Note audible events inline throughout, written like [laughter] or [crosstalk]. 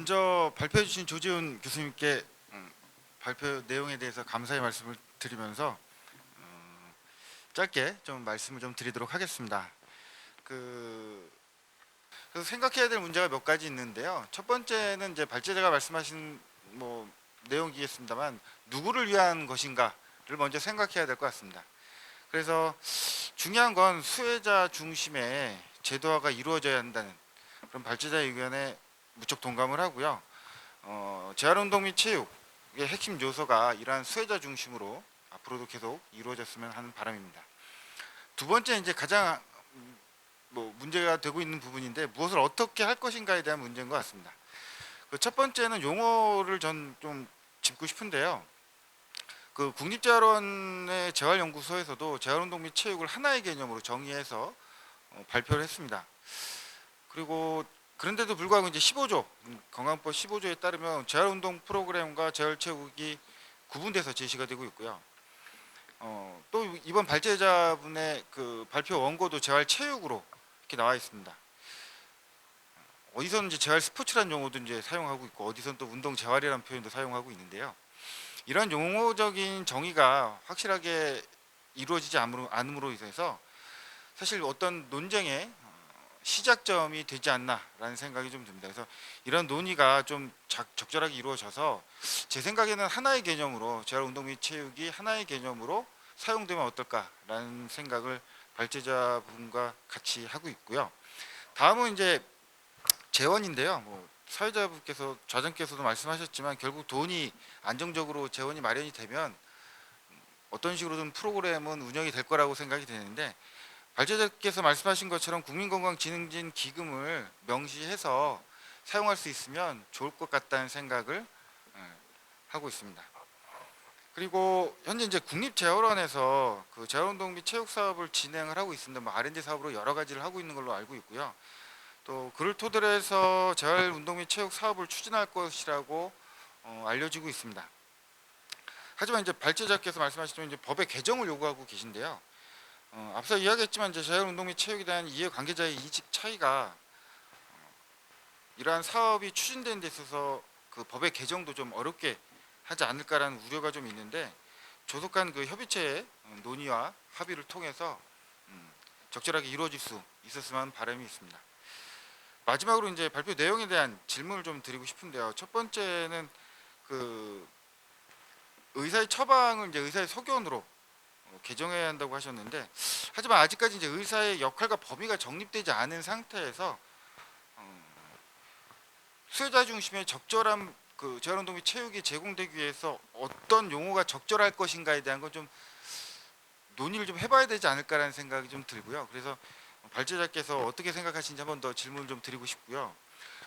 먼저 발표해 주신 조지훈 교수님께 음, 발표 내용에 대해서 감사의 말씀을 드리면서 음, 짧게 좀 말씀을 좀 드리도록 하겠습니다. 그 그래서 생각해야 될 문제가 몇 가지 있는데요. 첫 번째는 이제 발제자가 말씀하신 뭐 내용이겠습니다만 누구를 위한 것인가를 먼저 생각해야 될 것 같습니다. 그래서 중요한 건 수혜자 중심의 제도화가 이루어져야 한다는 그런 발제자 의견에 무척 동감을 하고요. 어, 재활운동 및 체육의 핵심 요소가 이러한 수혜자 중심으로 앞으로도 계속 이루어졌으면 하는 바람입니다. 두 번째 이제 가장 음, 뭐 문제가 되고 있는 부분인데 무엇을 어떻게 할 것인가에 대한 문제인 것 같습니다. 그 첫 번째는 용어를 전 좀 짚고 싶은데요. 그 국립재활원의 재활연구소에서도 재활운동 및 체육을 하나의 개념으로 정의해서 어, 발표를 했습니다. 그리고 그런데도 불구하고 이제 15조 음, 건강법 15조에 따르면 재활 운동 프로그램과 재활 체육이 구분돼서 제시가 되고 있고요. 어, 또 이번 발제자분의 그 발표 원고도 재활 체육으로 이렇게 나와 있습니다. 어디서는 이제 재활 스포츠라는 용어도 이제 사용하고 있고 어디서는 또 운동 재활이라는 표현도 사용하고 있는데요. 이런 용어적인 정의가 확실하게 이루어지지 않음으로, 인해서 사실 어떤 논쟁의 어, 시작점이 되지 않나라는 생각이 좀 듭니다. 그래서 이런 논의가 좀 작- 적절하게 이루어져서 제 생각에는 하나의 개념으로 재활 운동 및 체육이 하나의 개념으로 사용되면 어떨까라는 생각을 발제자분과 같이 하고 있고요. 다음은 이제 재원인데요. 뭐 사회자분께서 좌장께서도 말씀하셨지만 결국 돈이 안정적으로 재원이 마련이 되면 어떤 식으로든 프로그램은 운영이 될 거라고 생각이 되는데 발제자께서 말씀하신 것처럼 국민건강진흥진 기금을 명시해서 사용할 수 있으면 좋을 것 같다는 생각을 예, 하고 있습니다. 그리고 현재 이제 국립재활원에서 그 재활운동 및 체육 사업을 진행을 하고 있습니다. 뭐 R&D 사업으로 여러 가지를 하고 있는 걸로 알고 있고요. 또 그를 토대로 해서 재활운동 및 체육 사업을 추진할 것이라고 어, 알려지고 있습니다. 하지만 이제 발제자께서 말씀하시던 이제 법의 개정을 요구하고 계신데요. 어, 앞서 이야기했지만 이제 자율운동 및 체육에 대한 이해 관계자의 이직 차이가 어, 이러한 사업이 추진되는 데 있어서 그 법의 개정도 좀 어렵게 하지 않을까라는 우려가 좀 있는데 조속한 그 협의체의 어, 논의와 합의를 통해서 음, 적절하게 이루어질 수 있었으면 바람이 있습니다. 마지막으로 이제 발표 내용에 대한 질문을 좀 드리고 싶은데요. 첫 번째는 그 의사의 처방을 이제 의사의 소견으로 어, 개정해야 한다고 하셨는데 하지만 아직까지 이제 의사의 역할과 범위가 정립되지 않은 상태에서 어, 수혜자 중심의 적절한 그 재활운동 및 체육이 제공되기 위해서 어떤 용어가 적절할 것인가에 대한 건 좀 논의를 좀 해봐야 되지 않을까라는 생각이 좀 들고요. 그래서 발제자께서 어떻게 생각하시는지 한번 더 질문을 좀 드리고 싶고요.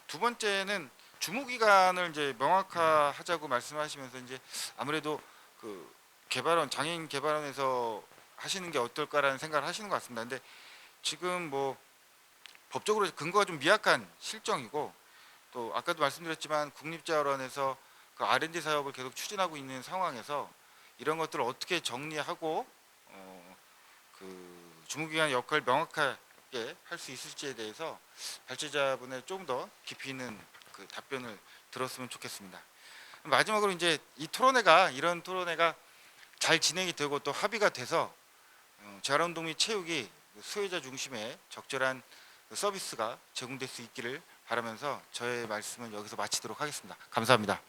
두 번째는 주무 기간을 이제 명확화하자고 말씀하시면서 이제 아무래도 그 개발원 장애인 개발원에서 하시는 게 어떨까라는 생각을 하시는 것 같습니다. 근데 지금 뭐 법적으로 근거가 좀 미약한 실정이고 또 아까도 말씀드렸지만 국립재활원에서 그 R&D 사업을 계속 추진하고 있는 상황에서 이런 것들을 어떻게 정리하고 어, 그 주무기관 역할 명확하게 할 수 있을지에 대해서 발제자분의 조금 더 깊이 있는 그 답변을 들었으면 좋겠습니다. 마지막으로 이제 이 토론회가 이런 토론회가 잘 진행이 되고 또 합의가 돼서 어, 재활운동 및 체육이 수혜자 중심의 적절한 그 서비스가 제공될 수 있기를 바라면서 저의 말씀은 여기서 마치도록 하겠습니다. 감사합니다.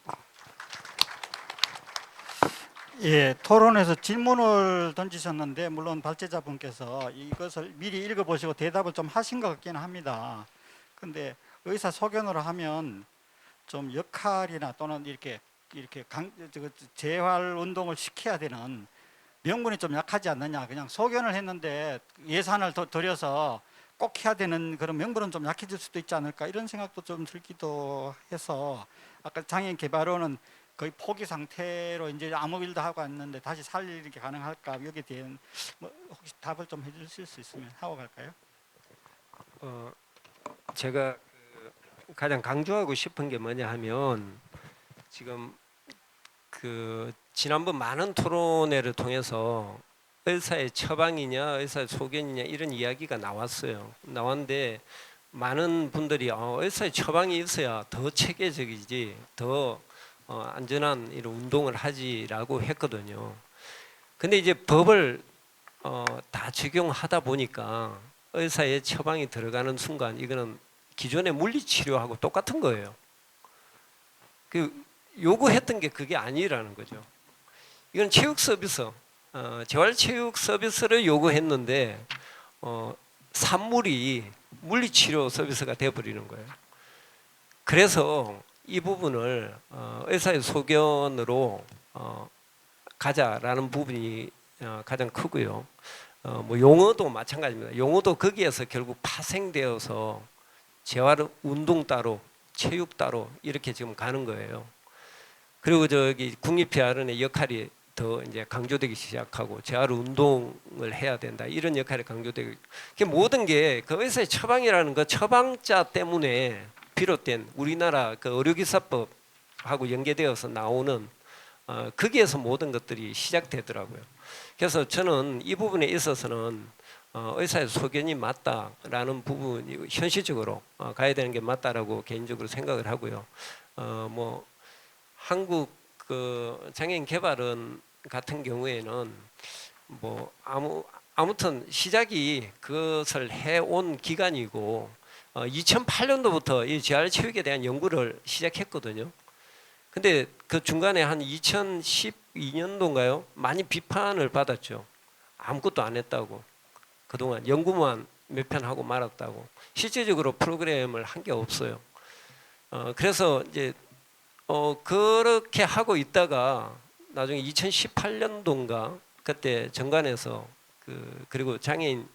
예, 토론에서 질문을 던지셨는데 물론 발제자분께서 이것을 미리 읽어보시고 대답을 좀 하신 것 같기는 합니다. 근데 의사 소견으로 하면 좀 역할이나 또는 이렇게 이렇게 강, 저거 재활 운동을 시켜야 되는 명분이 좀 약하지 않느냐. 그냥 소견을 했는데 예산을 더 들여서 꼭 해야 되는 그런 명분은 좀 약해질 수도 있지 않을까 이런 생각도 좀 들기도 해서 아까 장애인 개발원은 거의 포기 상태로 이제 아무 일도 하고 왔는데 다시 살리는 게 가능할까 여기에 대한 뭐 혹시 답을 좀 해주실 수 있으면 하고 갈까요? 어, 제가 그 가장 강조하고 싶은 게 뭐냐 하면 지금 그 지난번 많은 토론회를 통해서 의사의 처방이냐 의사의 소견이냐 이런 이야기가 나왔어요. 나왔는데 많은 분들이 어, 의사의 처방이 있어야 더 체계적이지 더 어, 안전한 이런 운동을 하지라고 했거든요. 근데 이제 법을 어, 다 적용하다 보니까 의사의 처방이 들어가는 순간 이거는 기존의 물리 치료하고 똑같은 거예요. 그 요구했던 게 그게 아니라는 거죠. 이건 체육 서비스, 어, 재활 체육 서비스를 요구했는데 어, 산물이 물리 치료 서비스가 돼버리는 거예요. 그래서 이 부분을 어, 의사의 소견으로 어, 가자라는 부분이 어, 가장 크고요. 어, 뭐 용어도 마찬가지입니다. 용어도 거기에서 결국 파생되어서 재활 운동 따로, 체육 따로 이렇게 지금 가는 거예요. 그리고 저기 국립재활원의 역할이 더 이제 강조되기 시작하고 재활 운동을 해야 된다 이런 역할이 강조되고 그 모든 게그 의사의 처방이라는 그 처방자 때문에 비롯된 우리나라 그 의료기사법하고 연계되어서 나오는 어, 거기에서 모든 것들이 시작되더라고요. 그래서 저는 이 부분에 있어서는 어, 의사의 소견이 맞다라는 부분이 현실적으로 어, 가야 되는 게 맞다라고 개인적으로 생각을 하고요. 어, 뭐 한국 그 장애인 개발은 같은 경우에는 뭐 아무 아무튼 시작이 그것을 해온 기간이고 어, 2008년도부터 이 재활 체육에 대한 연구를 시작했거든요. 근데 그 중간에 한 2012년도인가요? 많이 비판을 받았죠. 아무것도 안 했다고. 그동안 연구만 몇 편 하고 말았다고. 실제적으로 프로그램을 한 게 없어요. 어, 그래서 이제 어, 그렇게 하고 있다가 나중에 2018년도인가 그때 정관에서 그 그리고 장애인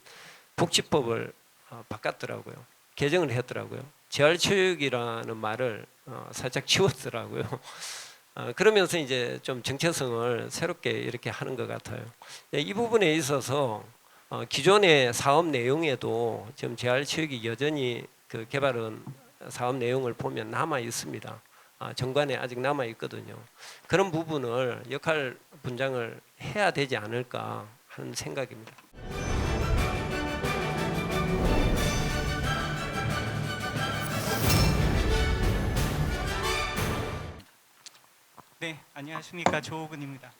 복지법을 어, 바꿨더라고요. 개정을 했더라고요. 재활체육이라는 말을 어, 살짝 치웠더라고요. [laughs] 어, 그러면서 이제 좀 정체성을 새롭게 이렇게 하는 것 같아요. 네, 이 부분에 있어서 어, 기존의 사업 내용에도 지금 재활체육이 여전히 그 개발은 사업 내용을 보면 남아 있습니다. 아, 정관에 아직 남아 있거든요. 그런 부분을 역할 분장을 해야 되지 않을까 하는 생각입니다. 네, 안녕하십니까 조호근입니다.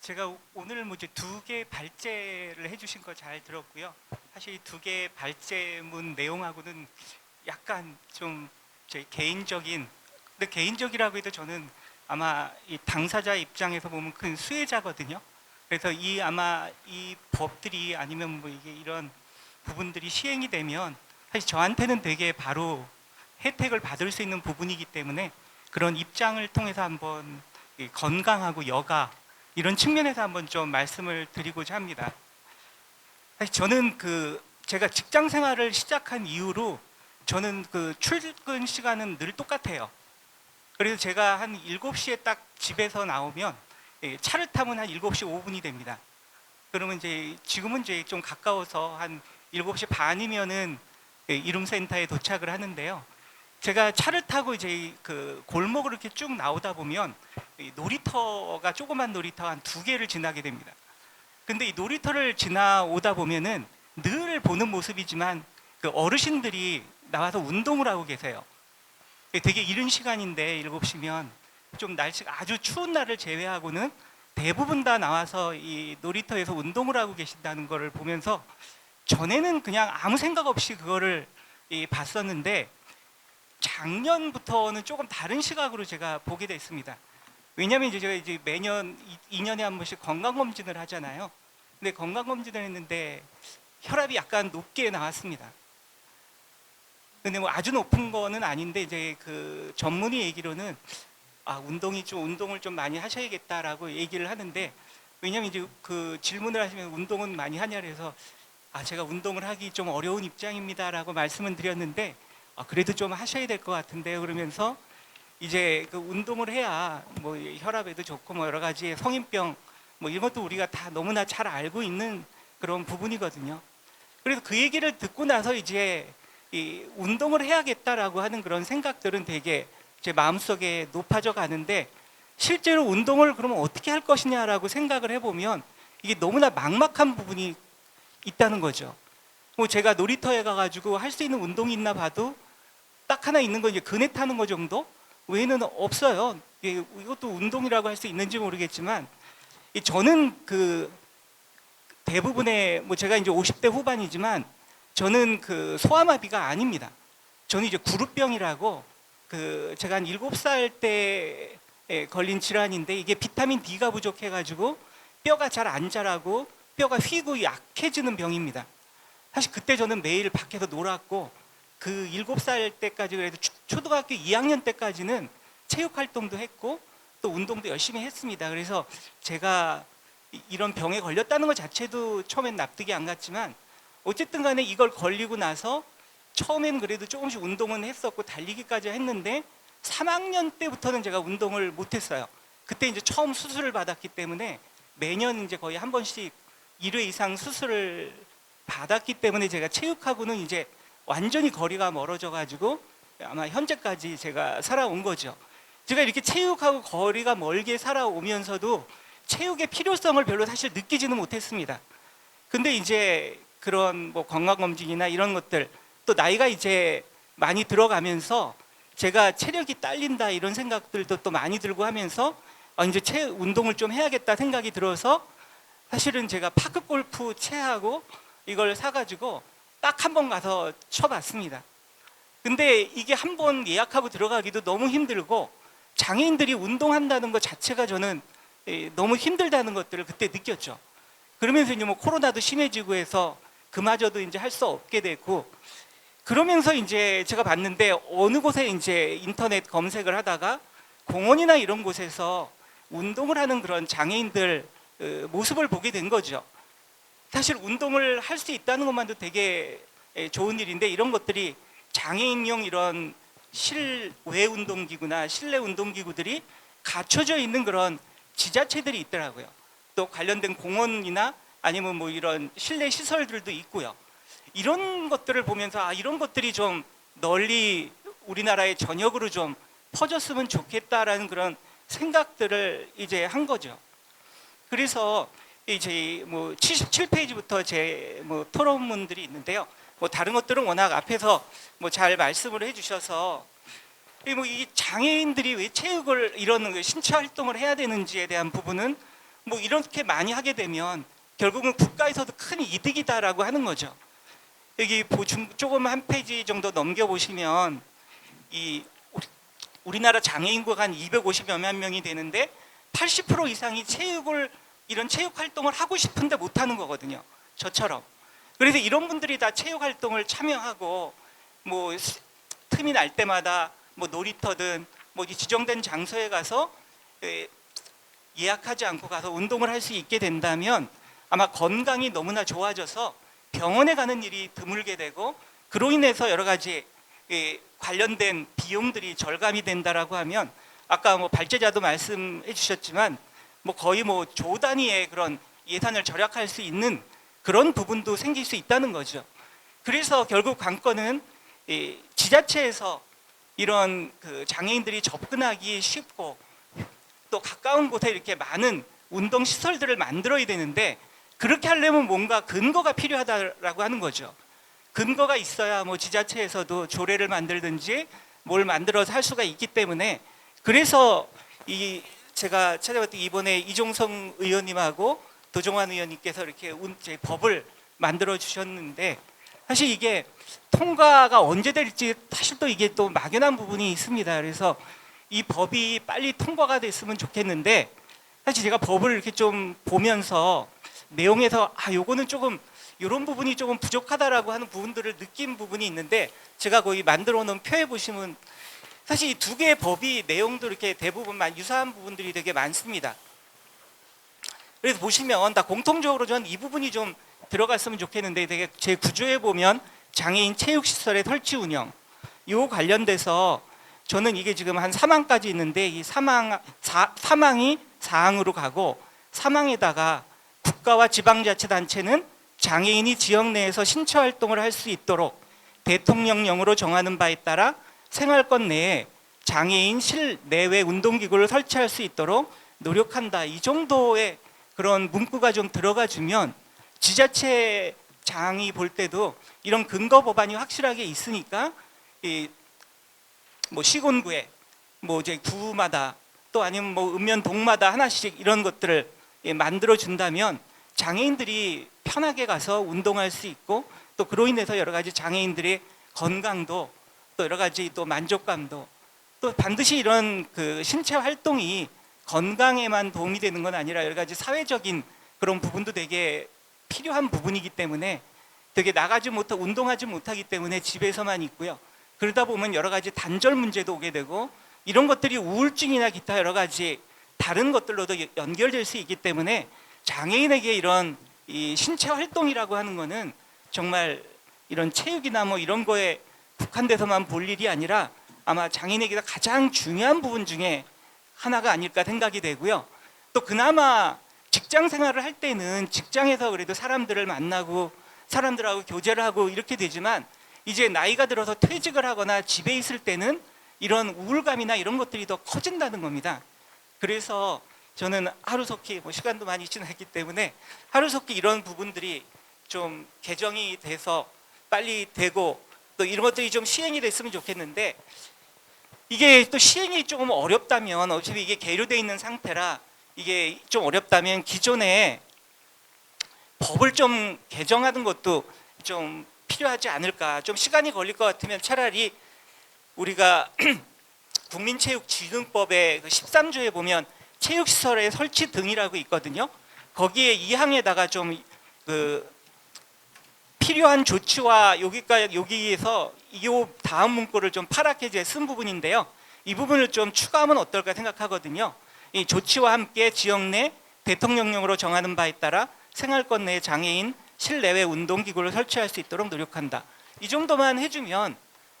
제가 오- 오늘 뭐 이제 두개 발제를 해주신 거 잘 들었고요. 사실 두 개 발제문 내용하고는 약간 좀 제 개인적인, 근데 개인적이라고 해도 저는 아마 이 당사자 입장에서 보면 큰 수혜자거든요. 그래서 이 아마 이 법들이 아니면 뭐 이게 이런 부분들이 시행이 되면 사실 저한테는 되게 바로 혜택을 받을 수 있는 부분이기 때문에 그런 입장을 통해서 한번 이 건강하고 여가 이런 측면에서 한번 좀 말씀을 드리고자 합니다. 사실 저는 그 제가 직장 생활을 시작한 이후로 저는 그 출근 시간은 늘 똑같아요. 그래서 제가 한 7시에 딱 집에서 나오면 예, 차를 타면 한 7시 5분이 됩니다. 그러면 이제 지금은 이제 좀 가까워서 한 7시 반이면은 예, 이룸센터에 도착을 하는데요. 제가 차를 타고 이제 그 골목을 이렇게 쭉 나오다 보면 이 놀이터가 조그만 놀이터 한 두 개를 지나게 됩니다. 근데 이 놀이터를 지나오다 보면은 늘 보는 모습이지만 그 어르신들이 나와서 운동을 하고 계세요. 되게 이른 시간인데 7시면 좀 날씨가 아주 추운 날을 제외하고는 대부분 다 나와서 이 놀이터에서 운동을 하고 계신다는 것을 보면서 전에는 그냥 아무 생각 없이 그거를 이 봤었는데 작년부터는 조금 다른 시각으로 제가 보게 됐습니다. 왜냐하면 이제 제가 이제 매년 2년에 한 번씩 건강 검진을 하잖아요. 근데 건강 검진을 했는데 혈압이 약간 높게 나왔습니다. 근데 뭐 아주 높은 거는 아닌데 이제 그 전문의 얘기로는 아 운동이 좀 운동을 좀 많이 하셔야겠다라고 얘기를 하는데 왜냐하면 이제 그 질문을 하시면 운동은 많이 하냐 그래서 아 제가 운동을 하기 좀 어려운 입장입니다라고 말씀을 드렸는데 아, 그래도 좀 하셔야 될 것 같은데요. 그러면서 이제 그 운동을 해야 뭐 혈압에도 좋고 뭐 여러 가지 성인병 뭐 이런 것도 우리가 다 너무나 잘 알고 있는 그런 부분이거든요. 그래서 그 얘기를 듣고 나서 이제 이 운동을 해야겠다라고 하는 그런 생각들은 되게 제 마음속에 높아져 가는데 실제로 운동을 그러면 어떻게 할 것이냐라고 생각을 해보면 이게 너무나 막막한 부분이 있다는 거죠. 뭐 제가 놀이터에 가가지고 할 수 있는 운동이 있나 봐도 딱 하나 있는 건 이제 그네 타는 거 정도 외에는 없어요. 예, 이것도 운동이라고 할 수 있는지 모르겠지만 이 저는 그 대부분의 뭐 제가 이제 50대 후반이지만 저는 그 소아마비가 아닙니다. 저는 이제 구루병이라고 그 제가 한 7살 때에 걸린 질환인데 이게 비타민 D가 부족해 가지고 뼈가 잘 안 자라고 뼈가 휘고 약해지는 병입니다. 사실 그때 저는 매일 밖에서 놀았고 그 7살 때까지 그래도 초- 초등학교 2학년 때까지는 체육 활동도 했고 또 운동도 열심히 했습니다. 그래서 제가 이- 이런 병에 걸렸다는 것 자체도 처음엔 납득이 안 갔지만 어쨌든 간에 이걸 걸리고 나서 처음엔 그래도 조금씩 운동은 했었고 달리기까지 했는데 3학년 때부터는 제가 운동을 못 했어요. 그때 이제 처음 수술을 받았기 때문에 매년 이제 거의 한 번씩 1회 이상 수술을 받았기 때문에 제가 체육하고는 이제 완전히 거리가 멀어져 가지고 아마 현재까지 제가 살아온 거죠. 제가 이렇게 체육하고 거리가 멀게 살아오면서도 체육의 필요성을 별로 사실 느끼지는 못했습니다. 근데 이제 그런 뭐 건강검진이나 이런 것들 또 나이가 이제 많이 들어가면서 제가 체력이 딸린다 이런 생각들도 또 많이 들고 하면서 아, 이제 체 운동을 좀 해야겠다 생각이 들어서 사실은 제가 파크 골프 채하고 이걸 사가지고 딱 한 번 가서 쳐봤습니다. 근데 이게 한 번 예약하고 들어가기도 너무 힘들고 장애인들이 운동한다는 것 자체가 저는 예, 너무 힘들다는 것들을 그때 느꼈죠. 그러면서 이제 뭐 코로나도 심해지고 해서 그마저도 이제 할 수 없게 됐고 그러면서 이제 제가 봤는데 어느 곳에 이제 인터넷 검색을 하다가 공원이나 이런 곳에서 운동을 하는 그런 장애인들 어, 모습을 보게 된 거죠. 사실 운동을 할 수 있다는 것만도 되게 예, 좋은 일인데 이런 것들이 장애인용 이런 실외 운동기구나 실내 운동기구들이 갖춰져 있는 그런 지자체들이 있더라고요. 또 관련된 공원이나 아니면 뭐 이런 실내 시설들도 있고요. 이런 것들을 보면서 아 이런 것들이 좀 널리 우리나라의 전역으로 좀 퍼졌으면 좋겠다라는 그런 생각들을 이제 한 거죠. 그래서 이제 뭐 77페이지부터 제 뭐 토론문들이 있는데요. 뭐 다른 것들은 워낙 앞에서 뭐 잘 말씀을 해주셔서 이뭐이 장애인들이 왜 체육을 이런 그 신체 활동을 해야 되는지에 대한 부분은 뭐 이렇게 많이 하게 되면 결국은 국가에서도 큰 이득이다라고 하는 거죠. 여기 조금 한 페이지 정도 넘겨 보시면 이 우리- 우리나라 장애인 인구가 한 250여만 명이 되는데 80% 이상이 체육을 이런 체육 활동을 하고 싶은데 못 하는 거거든요. 저처럼. 그래서 이런 분들이 다 체육 활동을 참여하고 뭐 스- 틈이 날 때마다 뭐 놀이터든 뭐이 지정된 장소에 가서 에, 예약하지 않고 가서 운동을 할 수 있게 된다면 아마 건강이 너무나 좋아져서 병원에 가는 일이 드물게 되고 그로 인해서 여러 가지 예, 관련된 비용들이 절감이 된다라고 하면 아까 뭐 발제자도 말씀해 주셨지만 뭐 거의 뭐 조 단위의 그런 예산을 절약할 수 있는 그런 부분도 생길 수 있다는 거죠. 그래서 결국 관건은 이 지자체에서 이런 그 장애인들이 접근하기 쉽고 또 가까운 곳에 이렇게 많은 운동 시설들을 만들어야 되는데 그렇게 하려면 뭔가 근거가 필요하다라고 하는 거죠. 근거가 있어야 뭐 지자체에서도 조례를 만들든지 뭘 만들어서 할 수가 있기 때문에 그래서 이 제가 찾아봤더니 이번에 이종성 의원님하고 도종환 의원님께서 이렇게 법을 만들어 주셨는데 사실 이게 통과가 언제 될지 사실 또 이게 또 막연한 부분이 있습니다. 그래서 이 법이 빨리 통과가 됐으면 좋겠는데 사실 제가 법을 이렇게 좀 보면서 내용에서 아 요거는 조금 이런 부분이 조금 부족하다라고 하는 부분들을 느낀 부분이 있는데 제가 거기 만들어 놓은 표에 보시면 사실 이 두 개의 법이 내용도 이렇게 대부분 만 유사한 부분들이 되게 많습니다. 그래서 보시면 다 공통적으로 저는 이 부분이 좀 들어갔으면 좋겠는데 되게 제 구조에 보면 장애인 체육 시설의 설치 운영 요 관련돼서 저는 이게 지금 한 3항까지 있는데 이 3항 사, 3항이 4항으로 가고 3항에다가 국가와 지방자치단체는 장애인이 지역 내에서 신체 활동을 할 수 있도록 대통령령으로 정하는 바에 따라 생활권 내에 장애인 실내외 운동기구를 설치할 수 있도록 노력한다. 이 정도의 그런 문구가 좀 들어가 주면 지자체 장이 볼 때도 이런 근거 법안이 확실하게 있으니까 이 뭐 시군구에 뭐 이제 구마다 또 아니면 뭐 읍면 동마다 하나씩 이런 것들을 예, 만들어 준다면 장애인들이 편하게 가서 운동할 수 있고 또 그로 인해서 여러 가지 장애인들의 건강도 또 여러 가지 또 만족감도 또 반드시 이런 그 신체 활동이 건강에만 도움이 되는 건 아니라 여러 가지 사회적인 그런 부분도 되게 필요한 부분이기 때문에 되게 나가지 못하 운동하지 못하기 때문에 집에서만 있고요. 그러다 보면 여러 가지 단절 문제도 오게 되고 이런 것들이 우울증이나 기타 여러 가지 다른 것들로도 연결될 수 있기 때문에 장애인에게 이런 이 신체 활동이라고 하는 거는 정말 이런 체육이나 뭐 이런 거에 국한돼서만 볼 일이 아니라 아마 장애인에게 가장 중요한 부분 중에 하나가 아닐까 생각이 되고요. 또 그나마 직장 생활을 할 때는 직장에서 그래도 사람들을 만나고 사람들하고 교제를 하고 이렇게 되지만 이제 나이가 들어서 퇴직을 하거나 집에 있을 때는 이런 우울감이나 이런 것들이 더 커진다는 겁니다. 그래서 저는 하루속히 뭐 시간도 많이 지났기 때문에 하루속히 이런 부분들이 좀 개정이 돼서 빨리 되고 또 이런 것들이 좀 시행이 됐으면 좋겠는데 이게 또 시행이 조금 어렵다면 어차피 이게 계류돼 있는 상태라 이게 좀 어렵다면 기존에 법을 좀 개정하는 것도 좀 필요하지 않을까. 좀 시간이 걸릴 것 같으면 차라리 우리가 [clears throat] 국민체육진흥법의 그 13조에 보면 체육시설의 설치 등이라고 있거든요. 거기에 2항에다가 좀 그 필요한 조치와 여기까 여기에서 이 다음 문구를 좀 파랗게 이제 쓴 부분인데요. 이 부분을 좀 추가하면 어떨까 생각하거든요. 이 조치와 함께 지역 내 대통령령으로 정하는 바에 따라 생활권 내 장애인 실내외 운동기구를 설치할 수 있도록 노력한다. 이 정도만 해주면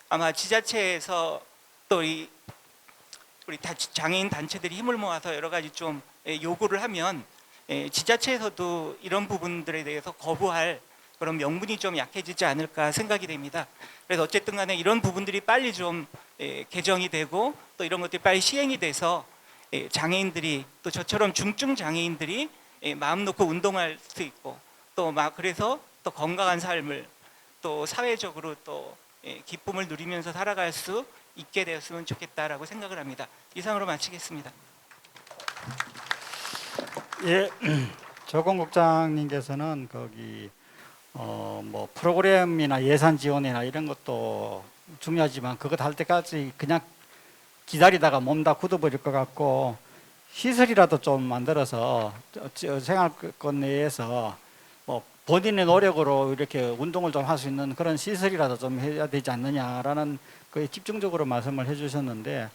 아마 지자체에서 또 이 우리 다- 장애인 단체들이 힘을 모아서 여러 가지 좀 예, 요구를 하면 예, 지자체에서도 이런 부분들에 대해서 거부할 그런 명분이 좀 약해지지 않을까 생각이 됩니다. 그래서 어쨌든 간에 이런 부분들이 빨리 좀 예, 개정이 되고 또 이런 것들이 빨리 시행이 돼서 예, 장애인들이 또 저처럼 중증 장애인들이 예, 마음 놓고 운동할 수 있고 또 막 그래서 또 건강한 삶을 또 사회적으로 또 예, 기쁨을 누리면서 살아갈 수 있게 되었으면 좋겠다라고 생각을 합니다. 이상으로 마치겠습니다. 예, [clears throat] 조건 국장님께서는 거기 어 뭐 프로그램이나 예산 지원이나 이런 것도 중요하지만 그것 할 때까지 그냥 기다리다가 몸 다 굳어버릴 것 같고 시설이라도 좀 만들어서 생활권 내에서 뭐 본인의 노력으로 이렇게 운동을 좀 할 수 있는 그런 시설이라도 좀 해야 되지 않느냐라는 거에 집중적으로 말씀을 해주셨는데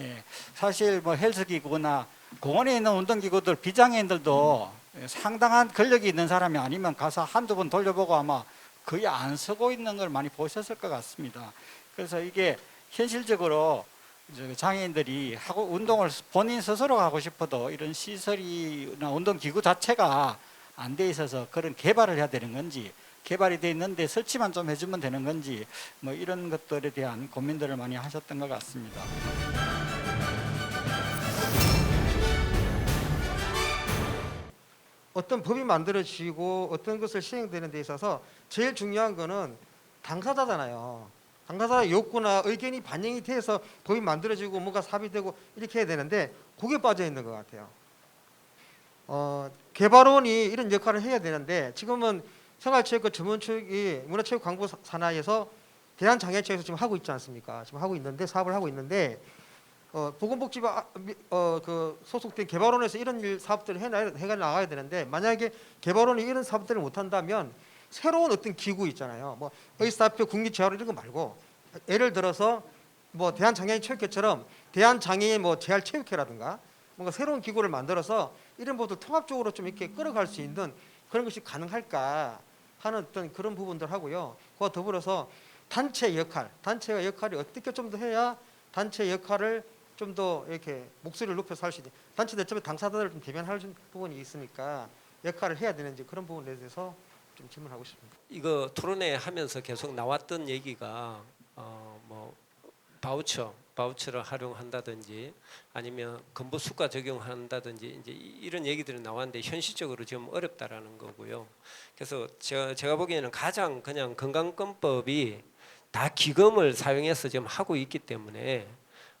예, 사실 뭐 헬스기구나 공원에 있는 운동기구들 비장애인들도 상당한 근력이 있는 사람이 아니면 가서 한두 번 돌려보고 아마 거의 안 쓰고 있는 걸 많이 보셨을 것 같습니다. 그래서 이게 현실적으로 이제 장애인들이 하고 운동을 본인 스스로 하고 싶어도 이런 시설이나 운동기구 자체가 안 돼 있어서 그런 개발을 해야 되는 건지 개발이 돼 있는데 설치만 좀 해주면 되는 건지 뭐 이런 것들에 대한 고민들을 많이 하셨던 것 같습니다. 어떤 법이 만들어지고 어떤 것을 시행되는 데 있어서 제일 중요한 거는 당사자잖아요. 당사자의 욕구나 의견이 반영이 돼서 법이 만들어지고 뭔가 삽입되고 이렇게 해야 되는데 그게 빠져 있는 것 같아요. 어, 개발원이 이런 역할을 해야 되는데 지금은 생활체육과 전문체육이 문화체육광부 산하에서 대한장애체에서 지금 하고 있지 않습니까? 지금 하고 있는데 사업을 하고 있는데 어, 보건복지부 아, 미- 어, 그 소속된 개발원에서 이런 일 사업들을 해, 나- 해 나가야 되는데 만약에 개발원이 이런 사업들을 못 한다면 새로운 어떤 기구 있잖아요. 뭐 의사표 국립재활원 이런 거 말고 예를 들어서 뭐 대한장애인 체육회처럼 대한장애인 뭐 재활체육회라든가 뭔가 새로운 기구를 만들어서 이런 것들 통합적으로 좀 이렇게 끌어갈 수 있는 그런 것이 가능할까 하는 어떤 그런 부분들 하고요. 그와 더불어서 단체 역할, 단체의 역할이 어떻게 좀 더 해야 단체 역할을 좀 더 이렇게 목소리를 높여서 할 수 있는 단체들 좀 당사자들을 좀 대변할 수- 부분이 있으니까 역할을 해야 되는지 그런 부분에 대해서 좀 질문하고 싶습니다. 이거 토론회 하면서 계속 나왔던 얘기가 어, 뭐 바우처 바우처를 활용한다든지 아니면 건보 수가 적용한다든지 이제 이- 이런 얘기들이 나왔는데 현실적으로 지금 어렵다라는 거고요. 그래서 제가, 제가 보기에는 가장 그냥 건강권법이 다 기금을 사용해서 지금 하고 있기 때문에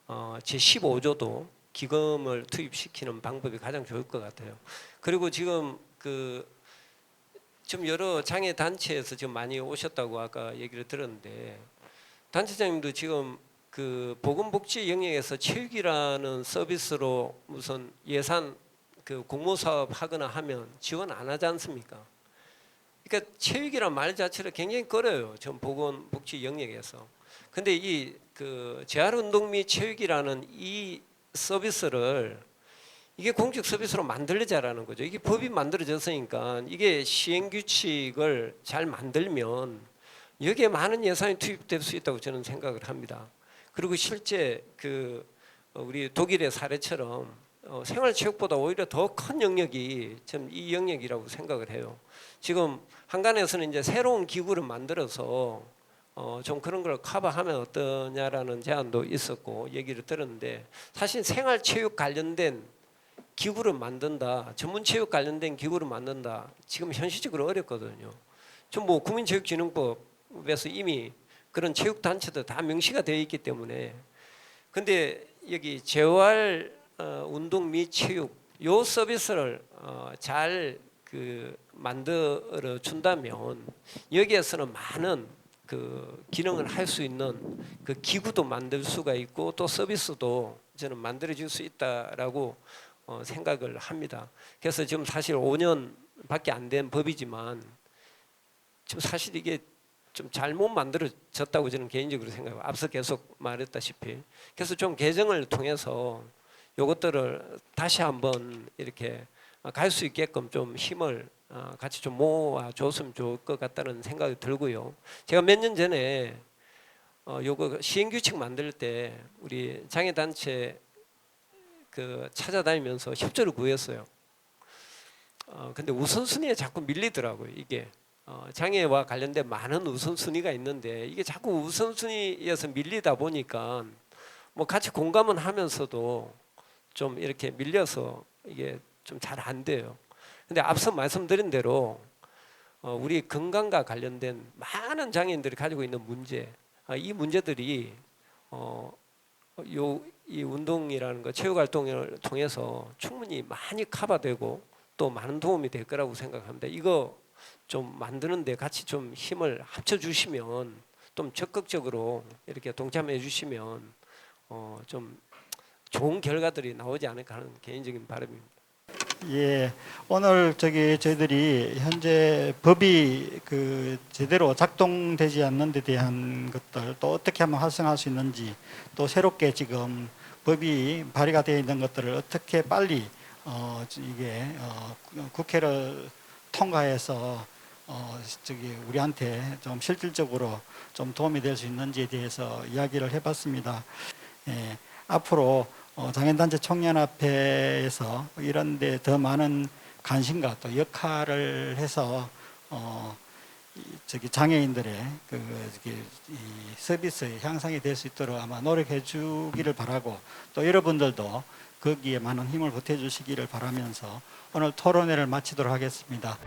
어, 제 15조도 기금을 투입시키는 방법이 가장 좋을 것 같아요. 그리고 지금 그좀 여러 장애 단체에서 지금 많이 오셨다고 아까 얘기를 들었는데 단체장님도 지금 그 보건복지 영역에서 체육이라는 서비스로 무슨 예산 그 공모 사업 하거나 하면 지원 안 하지 않습니까? 그러니까 체육이란 말 자체를 굉장히 꺼려요. 전 보건복지 영역에서. 근데 이 그 재활 운동 및 체육이라는 이 서비스를 이게 공적 서비스로 만들자라는 거죠. 이게 법이 만들어졌으니까 이게 시행 규칙을 잘 만들면 여기에 많은 예산이 투입될 수 있다고 저는 생각을 합니다. 그리고 실제 그 어, 우리 독일의 사례처럼 어, 생활체육보다 오히려 더 큰 영역이 좀이 영역이라고 생각을 해요. 지금 한간에서는 이제 새로운 기구를 만들어서 어, 좀 그런 걸 커버하면 어떠냐라는 제안도 있었고 얘기를 들었는데 사실 생활체육 관련된 기구를 만든다, 전문체육 관련된 기구를 만든다. 지금 현실적으로 어렵거든요. 좀 뭐 국민체육진흥법에서 이미 그런 체육 단체도 다 명시가 되어 있기 때문에 근데 여기 재활 어, 운동 및 체육 요 서비스를 어, 잘그 만들어 준다면 여기에서는 많은 그 기능을 할 수 있는 그 기구도 만들 수가 있고 또 서비스도 저는 만들어 줄수 있다라고 어, 생각을 합니다. 그래서 지금 사실 5년밖에 안 된 법이지만 지금 사실 이게 좀 잘못 만들어졌다고 저는 개인적으로 생각해요. 앞서 계속 말했다시피 그래서 좀 개정을 통해서 요것들을 다시 한번 이렇게 갈 수 있게끔 좀 힘을 어, 같이 좀 모아 줬으면 좋을 것 같다는 생각이 들고요. 제가 몇 년 전에 어, 요거 시행 규칙 만들 때 우리 장애 단체 그 찾아다니면서 협조를 구했어요. 어, 근데 우선순위에 자꾸 밀리더라고요. 이게 어, 장애와 관련된 많은 우선순위가 있는데 이게 자꾸 우선순위에서 밀리다 보니까 뭐 같이 공감은 하면서도 좀 이렇게 밀려서 이게 좀 잘 안 돼요. 근데 앞서 말씀드린 대로 어, 우리 건강과 관련된 많은 장애인들이 가지고 있는 문제, 아, 이 문제들이 어, 요 이 운동이라는 거 체육 활동을 통해서 충분히 많이 커버되고 또 많은 도움이 될 거라고 생각합니다. 이거 좀 만드는데 같이 좀 힘을 합쳐 주시면 좀 적극적으로 이렇게 동참해 주시면 어, 좀 좋은 결과들이 나오지 않을까 하는 개인적인 바람입니다. 예, 오늘 저기 저희들이 현재 법이 그 제대로 작동되지 않는 데 대한 것들 또 어떻게 하면 활성화할 수 있는지 또 새롭게 지금 법이 발의가 되어 있는 것들을 어떻게 빨리 어 이게 어 국회를 통과해서 어 저기 우리한테 좀 실질적으로 좀 도움이 될 수 있는지에 대해서 이야기를 해봤습니다. 예, 앞으로 어, 장애단체 총연합회에서 이런 데 더 많은 관심과 또 역할을 해서 어, 이, 저기 장애인들의 그 저기 이 서비스 향상이 될 수 있도록 아마 노력해 주기를 바라고 또 여러분들도 거기에 많은 힘을 보태 주시기를 바라면서 오늘 토론회를 마치도록 하겠습니다.